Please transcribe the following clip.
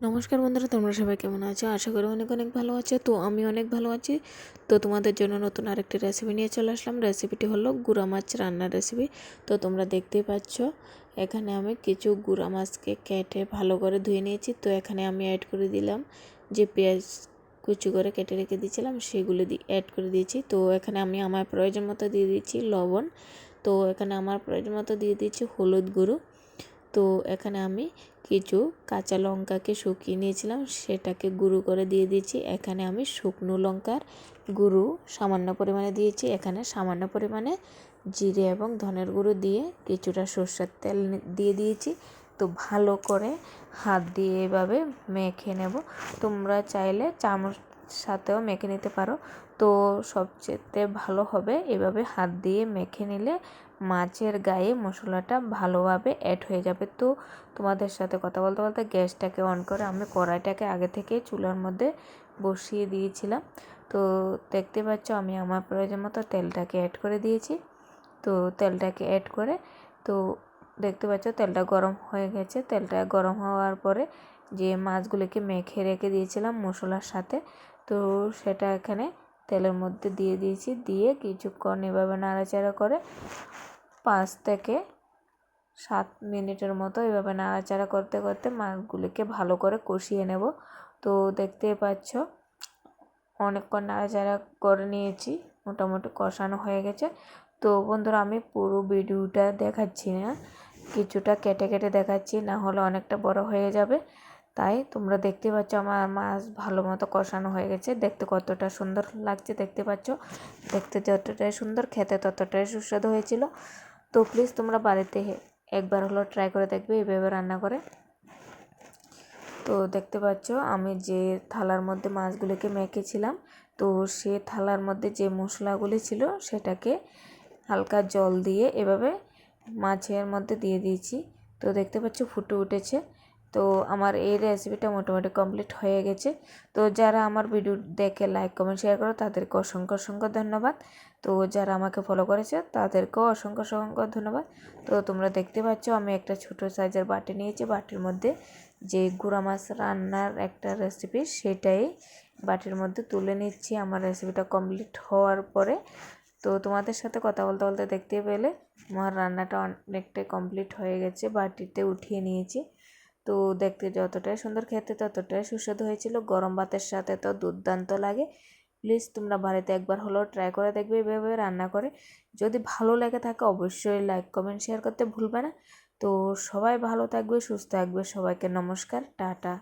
নমস্কার বন্ধুরা, তোমরা সবাই কেমন আছো? আশা করি অনেক অনেক ভালো আছো। তো আমি অনেক ভালো আছি। তো তোমাদের জন্য নতুন আরেকটি রেসিপি নিয়ে চলে আসলাম। রেসিপিটি হলো গুঁড়া মাছ রান্নার রেসিপি তো তোমরা দেখতেই পাচ্ছ, এখানে আমি কিছু গুঁড়া মাছকে কেটে ভালো করে ধুয়ে নিয়েছি। তো এখানে আমি অ্যাড করে দিলাম যে পেঁয়াজ কুচি করে কেটে রেখে দিয়েছিলাম, সেগুলো দিয়ে অ্যাড করে দিয়েছি। তো এখানে আমি আমার প্রয়োজন মতো দিয়ে দিয়েছি লবণ। তো এখানে আমার প্রয়োজন মতো দিয়ে দিয়েছি হলুদ গুঁড়ো। তো এখানে আমি কিছু কাঁচা লঙ্কাকে শুকিয়ে নিয়েছিলাম, সেটাকে গুঁড়ো করে দিয়ে দিয়েছি। এখানে আমি শুকনো লঙ্কার গুঁড়ো সামান্য পরিমাণে দিয়েছি। এখানে সামান্য পরিমাণে জিরে এবং ধনের গুঁড়ো দিয়ে কিছুটা সর্ষের তেল দিয়ে দিয়েছি। তো ভালো করে হাত দিয়ে এভাবে মেখে নেব। তোমরা চাইলে চামচ সাথেও মেখে নিতে পারো। তো সবচেয়ে ভালো হবে এভাবে হাত দিয়ে মেখে নিলে মাছের গায়ে মশলাটা ভালোভাবে অ্যাড হয়ে যাবে। তো তোমাদের সাথে কথা বলতে বলতে গ্যাসটাকে অন করে আমি কড়াইটাকে আগে থেকে চুলার মধ্যে বসিয়ে দিয়েছিলাম। তো দেখতে পাচ্ছ আমি আমার প্রয়োজন মতো তেলটাকে অ্যাড করে দিয়েছি। তো তেলটাকে অ্যাড করে তো দেখতে পাচ্ছ তেলটা গরম হয়ে গেছে। তেলটা গরম হওয়ার পরে যে মাছগুলিকে মেখে রেখে দিয়েছিলাম মশলার সাথে তো সেটা এখানে তেলের মধ্যে দিয়ে দিয়েছি। দিয়ে কিছুক্ষণ এভাবে নাড়াচাড়া করে পাঁচ থেকে সাত মিনিটের মতো এভাবে নাড়াচাড়া করতে করতে মাছগুলিকে ভালো করে কষিয়ে নেব। তো দেখতেই পাচ্ছ, অনেকক্ষণ নাড়াচাড়া করে নিয়েছি, মোটামুটি কষানো হয়ে গেছে। তো বন্ধুরা, আমি পুরো ভিডিওটা দেখাচ্ছি না, কিছুটা কেটে কেটে দেখাচ্ছি, না হলে অনেকটা বড় হয়ে যাবে। তাই তোমরা দেখতে পাচ্ছ আমার মাছ ভালো মতো কষানো হয়ে গেছে। দেখতে কতটা সুন্দর লাগছে দেখতে পাচ্ছ? দেখতে যতটাই সুন্দর, খেতে ততটাই সুস্বাদু হয়েছিল। তো প্লিজ তোমরা বাড়িতে একবার হলো ট্রাই করে দেখবে এইভাবে রান্না করে। তো দেখতে পাচ্ছ আমি যে থালার মধ্যে মাছগুলিকে মেখেছিলাম, তো সে থালার মধ্যে যে মশলাগুলি ছিল সেটাকে হালকা জল দিয়ে এভাবে মাছের মধ্যে দিয়ে দিয়েছি। তো দেখতে পাচ্ছ ফুটে উঠেছে। তো আমার এই রেসিপিটা মোটামুটি কমপ্লিট হয়ে গেছে। তো যারা আমার ভিডিও দেখে লাইক কমেন্ট শেয়ার করো, তাদেরকে অসংখ্য অসংখ্য ধন্যবাদ। তো যারা আমাকে ফলো করেছে, তাদেরকেও অসংখ্য অসংখ্য ধন্যবাদ। তো তোমরা দেখতে পাচ্ছ, আমি একটা ছোট সাইজের বাটি নিয়েছি। বাটির মধ্যে যে গুঁড়া মাছ রান্নার একটা রেসিপি সেটাই বাটির মধ্যে তুলে নিচ্ছি। আমার রেসিপিটা কমপ্লিট হওয়ার পরে তো তোমাদের সাথে কথা বলতে বলতে দেখতে পেলে, আমার রান্নাটা অনেকটাই কমপ্লিট হয়ে গেছে। বাটিতে উঠিয়ে নিয়েছি। তো দেখতে যতটাই সুন্দর খেতে ততটাই সুস্বাদু হয়েছিল। গরম ভাতের সাথে তো দুর্দান্ত লাগে। প্লিজ তোমরা বাড়িতে একবার হলেও ট্রাই করে দেখবে এভাবে রান্না করে। যদি ভালো লেগে থাকে অবশ্যই লাইক কমেন্ট শেয়ার করতে ভুলবে না। তো সবাই ভালো থাকবে, সুস্থ থাকবে, সবাইকে নমস্কার, টাটা।